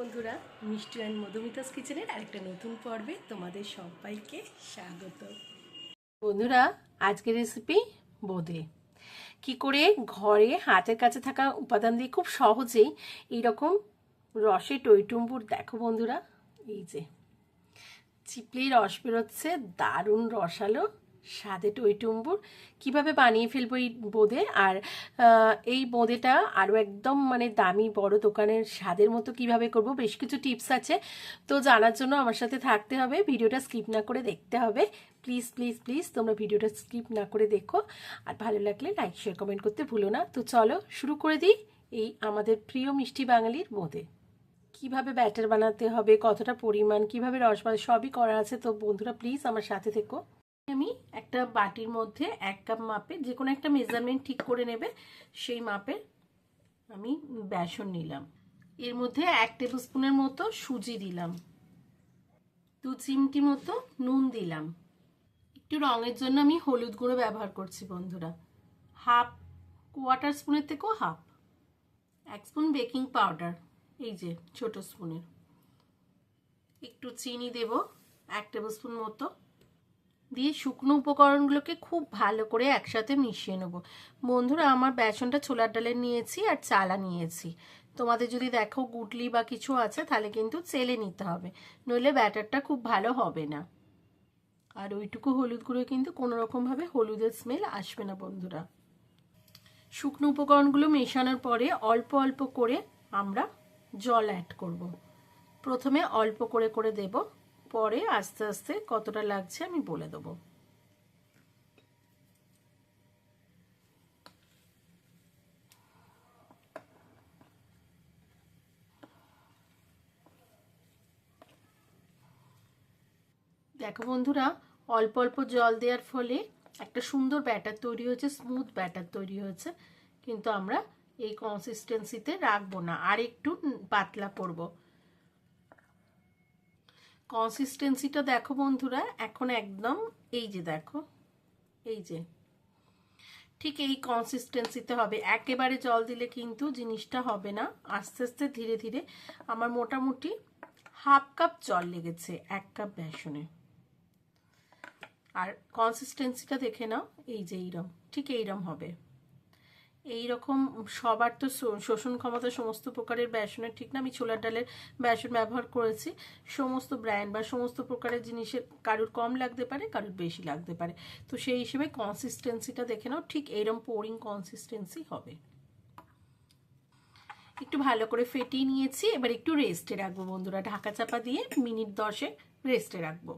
বন্ধুরা, মিষ্টি অ্যান্ড মধুমিতাস কিচেনের আরেকটা নতুন পর্বে তোমাদের সবাইকে স্বাগত। বন্ধুরা, আজকের রেসিপি বোঁদে। কি করে ঘরে হাতের কাছে থাকা উপাদান দিয়ে খুব সহজেই এইরকম রসে টইটুম্বুর, দেখো বন্ধুরা, এই যে চিপলি রস বেরোচ্ছে, দারুণ রসালো স্বাদে টইটুম্বুর কীভাবে বানিয়ে ফেলব এই বোঁদে? আর এই বোঁদেটা আরও একদম মানে দামি, বড় দোকানের স্বাদের মতো কীভাবে করব? বেশ কিছু টিপস আছে। তো জানার জন্য আমার সাথে থাকতে হবে। ভিডিওটা স্কিপ না করে দেখতে হবে। প্লিজ প্লিজ প্লিজ তোমরা ভিডিওটা স্কিপ না করে দেখো। আর ভালো লাগলে লাইক, শেয়ার, কমেন্ট করতে ভুলো না। তো চলো শুরু করে দিই এই আমাদের প্রিয় মিষ্টি বাঙালির বোঁদে। কীভাবে ব্যাটার বানাতে হবে? কতটা পরিমাণ? কীভাবে রস সবই করা আছে। তো বন্ধুরা, প্লিজ আমার সাথে থেকো। আমি একটা বাটির মধ্যে এক কাপ মাপে যে কোনো একটা মেজারমেন্ট ঠিক করে নেবে, সেই মাপে আমি বেসন নিলাম। এর মধ্যে এক টেবিল স্পুনের মতো সুজি দিলাম। দু চিমটি মতো নুন দিলাম। একটু রঙের জন্য আমি হলুদ গুঁড়ো ব্যবহার করছি বন্ধুরা। হাফ কোয়াটার স্পুনের থেকেও হাফ। এক স্পুন বেকিং পাউডার এই যে ছোট স্পুনের একটু চিনি দেব, এক টেবিল স্পুন মতো। দিয়ে শুকনো উপকরণগুলোকে খুব ভালো করে একসাথে মিশিয়ে নেব। বন্ধুরা, আমার বেসনটা ছোলার ডালের নিয়েছি আর চালা নিয়েছি। তোমাদের যদি দেখো গুটলি বা কিছু আছে, তাহলে কিন্তু চেলে নিতে হবে। নইলে ব্যাটারটা খুব ভালো হবে না। আর ওইটুকু হলুদ গুঁড়ো কিন্তু কোনো রকমভাবে হলুদের স্মেল আসবে না, বন্ধুরা। শুকনো উপকরণগুলো মেশানোর পরে অল্প অল্প করে আমরা জল অ্যাড করব। প্রথমে অল্প করে করে দেব। পরে আস্তে আস্তে কতটা লাগছে আমি বলে দেবো। দেখো বন্ধুরা, অল্প অল্প জল দেওয়ার ফলে একটা সুন্দর ব্যাটার তৈরি হয়েছে, স্মুথ ব্যাটার তৈরি হয়েছে, কিন্তু আমরা এই কনসিস্টেন্সিতে রাখব না। আর একটু পাতলা করব। কনসিস্টেন্সিটা দেখো বন্ধুরা, এখন একদম এই যে দেখো, এই যে। ঠিক এই কনসিস্টেন্সিতে হবে। একেবারে জল দিলে কিন্তু জিনিসটা হবে না। আস্তে আস্তে ধীরে ধীরে আমার মোটামুটি হাফ কাপ জল লেগেছে, এক কাপ বেসনে। আর কনসিস্টেন্সিটা দেখে নাও, এই যে এইরকম ঠিক এইরকম হবে। এই রকম সবার তো শোষণ ক্ষমতা সমস্ত প্রকারের বেসনের ঠিক না, আমি ছোলার ডালের বেসন ব্যবহার করেছি। সমস্ত ব্র্যান্ড বা সমস্ত প্রকারের জিনিসের কারুর কম লাগতে পারে, কারুর বেশি লাগতে পারে। তো সেই হিসেবে কনসিস্টেন্সিটা দেখে নাও, ঠিক এইরকম পোরিং কনসিস্টেন্সি হবে। একটু ভালো করে ফেটিয়ে নিয়েছি, এবার একটু রেস্টে রাখব বন্ধুরা। ঢাকা চাপা দিয়ে মিনিট দশে রেস্টে রাখব।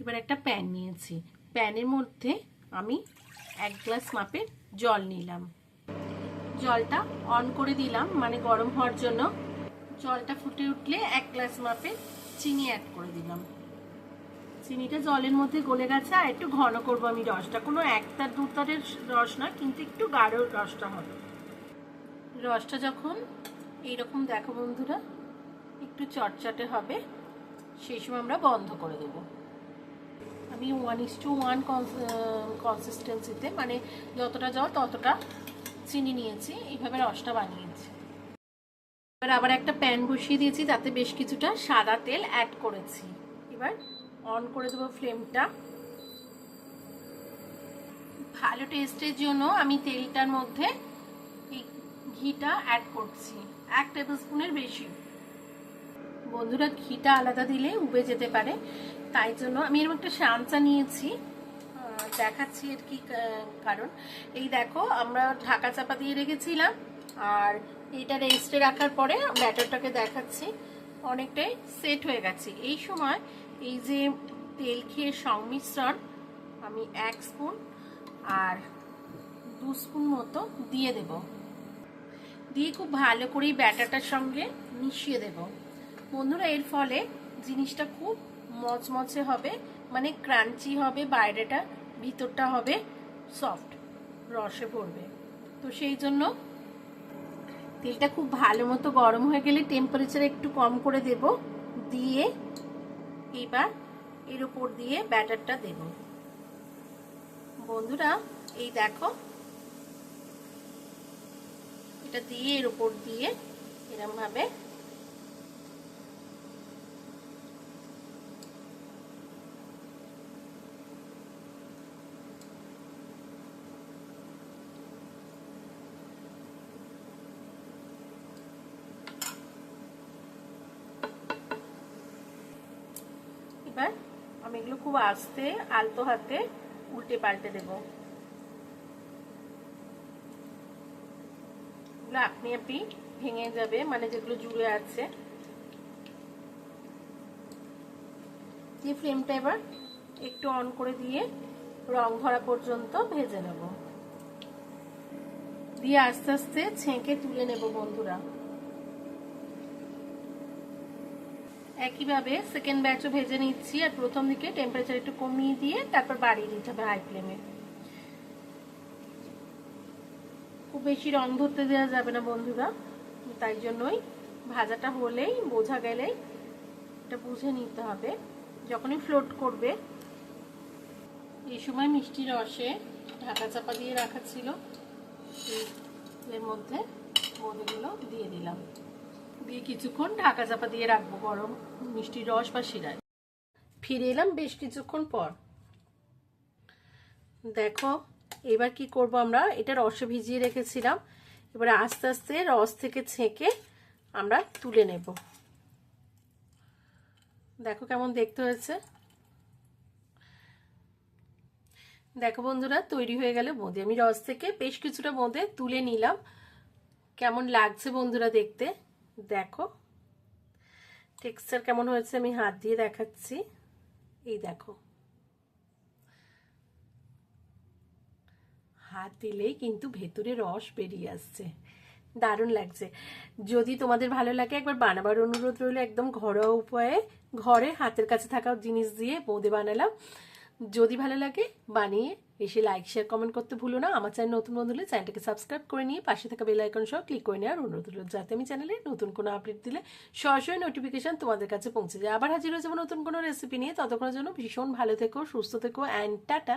এবার একটা প্যান নিয়েছি। প্যানের মধ্যে আমি এক গ্লাস মাপের জল নিলাম। জলটা অন করে দিলাম মানে গরম হওয়ার জন্য। জলটা ফুটে উঠলে এক গ্লাস মাপে চিনি অ্যাড করে দিলাম। চিনিটা জলের মধ্যে গলে গেছে, আর একটু ঘন করব আমি রসটা। কোনো একটা দুতারের রস না কিন্তু একটু গাঢ় রসটা হবে। রসটা যখন এইরকম দেখো বন্ধুরা, একটু চটচটে হবে, সেই সময় আমরা বন্ধ করে দেবো। আমি ওয়ান ইস টু ওয়ান কনসিস্টেন্সিতে মানে যতটা জল ততটা চিনি নিয়েছি, এইভাবে রসটা বানিয়েছি। এবার আবার একটা প্যান বসিয়ে দিয়েছি, তাতে বেশ কিছুটা সাদা তেল অ্যাড করেছি। এবার অন করে দেবো ফ্লেমটা ভালো টেস্টের জন্য আমি তেলটার মধ্যে এই ঘিটা অ্যাড করছি, এক টেবিল স্পুনের বেশি। বন্ধুরা, ঘিটা আলাদা দিলে উবে যেতে পারে, তাই জন্য আমি এরকম একটা সামচা নিয়েছি। দেখাচ্ছি এর কি কারণ। এই দেখো, আমরা ঢাকা চাপা দিয়ে রেখেছিলাম, আর এটা রেস্টে রাখার পরে ব্যাটারটাকে দেখাচ্ছি। অনেকটাই সেট হয়ে গেছে। এই সময় এই যে তেল খেয়ে সংমিশ্রণ, আমি এক স্পুন আর দু স্পুন মতো দিয়ে দেব। দিয়ে খুব ভালো করে ব্যাটারটার সঙ্গে মিশিয়ে দেব। বন্ধুরা, এর ফলে জিনিসটা খুব মচমচে হবে মানে ক্রাঞ্চি হবে বাইরেটা। ভিতরটা হবে সফট, রসে পড়বে। তো সেই জন্য তেলটা খুব ভালো মতো গরম হয়ে গেলে টেম্পারেচার একটু কম করে দেব। দিয়ে এবার এর উপর দিয়ে ব্যাটারটা দেব। বন্ধুরা, এই দেখো, এটা দিয়ে এর উপর দিয়ে এরমভাবে এবার আমি এগুলো খুব আস্তে, আলতো হাতে উল্টে পাল্টে দেবো। এগুলো আপনি আপনি ভেঙে যাবে মানে যেগুলো জুড়ে আছে। দিয়ে ফ্লেমটা এবার একটু অন করে দিয়ে রং ধরা পর্যন্ত ভেজে নেব। দিয়ে আস্তে আস্তে ছেঁকে তুলে নেব বন্ধুরা। একইভাবে সেকেন্ড ব্যাচও ভেজে নিচ্ছি আর প্রথম দিকে টেম্পারেচার একটু কমিয়ে দিয়ে তারপর বাড়িয়ে দিতে হবে হাই ফ্লেমে খুব বেশি রং ধরতে দেওয়া যাবে না বন্ধুরা, তাই জন্যই ভাজাটা হলেই, বোঝা গেলেই এটা বুঝে নিতে হবে, যখনই ফ্লোট করবে। এই সময় মিষ্টি রসে ঢাকা চাপা দিয়ে রাখা ছিল এর মধ্যে বোঁদেগুলো দিয়ে দিলাম। দিয়ে কিছুক্ষণ ঢাকা চাপা দিয়ে রাখব গরম মিষ্টি রস বা শিরায়। ফিরে এলাম বেশ কিছুক্ষণ পর। দেখো, এবার কি করব আমরা? এটা রসে ভিজিয়ে রেখেছিলাম। এবারে আস্তে আস্তে রস থেকে ছেঁকে আমরা তুলে নেব। দেখো কেমন দেখতে হয়েছে। দেখো বন্ধুরা, তৈরি হয়ে গেলে বোঁদে আমি রস থেকে বেশ কিছুটা বোঁদে তুলে নিলাম। কেমন লাগছে বন্ধুরা দেখতে? দেখো। টেক্সচার কেমন হয়েছে আমি হাত দিয়ে দেখাচ্ছি। এই দেখো। হাত দিলেই কিন্তু ভেতরে রস বেরিয়ে আসছে। দারুণ লাগছে। যদি তোমাদের ভালো লাগে একবার বানাবার অনুরোধ রইল একদম ঘরোয়া উপায়ে। ঘরে হাতের কাছে থাকা জিনিস দিয়ে বোঁদে বানালাম। যদি ভালো লাগে, বানিয়ে এসে লাইক শেয়ার কমেন্ট করতে ভুলো না। আমার চ্যানেল নতুন বন্ধু হলে চ্যানেলটাকে সাবস্ক্রাইব করে নিয়ে পাশে থাকা বেল আইকন সহ ক্লিক করে নেওয়ার অনুরোধ হলো যাতে আমি চ্যানেলে নতুন কোনো আপডেট দিলে সরাসরি নোটিফিকেশান তোমাদের কাছে পৌঁছে যায়। আবার হাজির হয়ে যাব নতুন কোনো রেসিপি নিয়ে। ততক্ষণের জন্য ভীষণ ভালো থেকো, সুস্থ থেকো অ্যান্ড টাটা!